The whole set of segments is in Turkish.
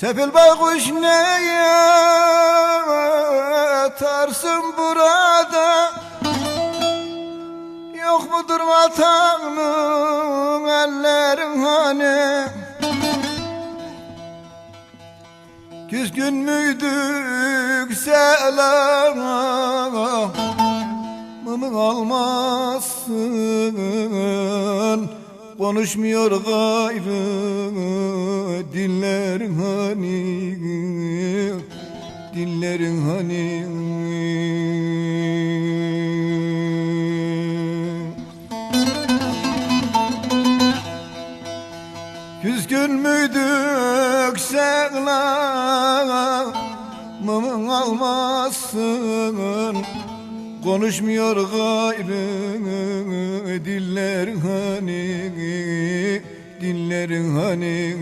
Sefil baykuş neye atarsın burada? Yok mudur vatanın ellerin hani? Küskün müydük selam Mımı almazsın Konuşmuyor gayrı Küskün müydük selam Mımın almazsın Konuşmuyor gayrı dillerin hani Dillerin hani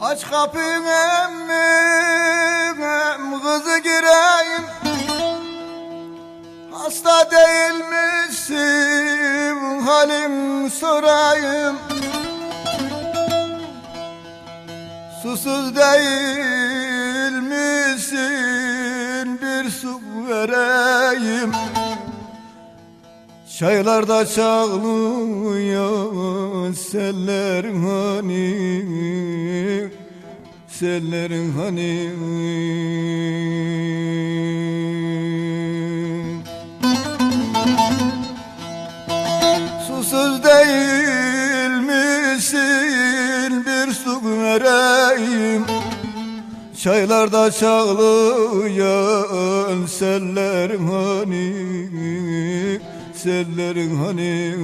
Aç kapını emmim em kızı gireyim. Hasta değil misin halim sorayım? Susuz değil misin bir su vereyim Çaylarda çağlıyor sellerin hani Sellerin hani. Susuz değil misin bir su vereyim. Çaylarda çağlayan sellerin hani Sellerin hani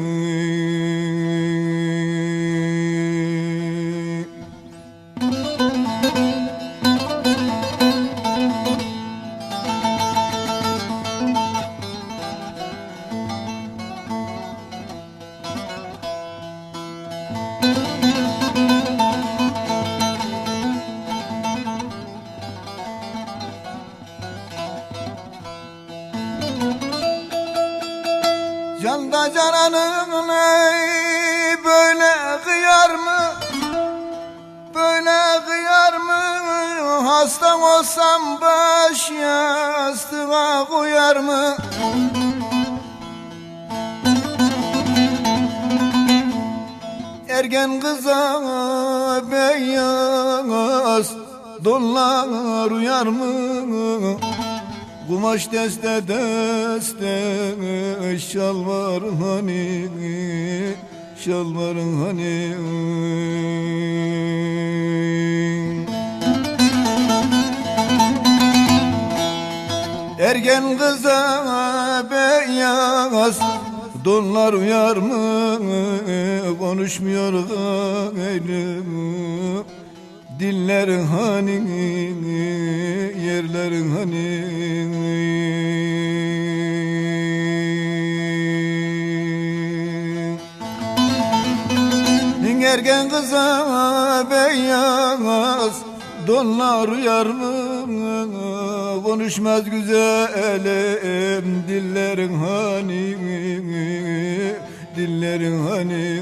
Canda cananın ey böyle kıyar mı? Böyle kıyar mı? Hasta olsam baş yastığa koyar mı? Ergen kıza beyaz donlar uyar mı? Kumaş deste deste şalvarın hani şalvarın hani. Ergen kıza beyaz donlar uyar mı? Konuşmuyor gayrı Dillerin hani yerlerin hani. Ergen kıza beyaz Donlar uyar mı Konuşmaz güzelim. Dillerin hani Dillerin hani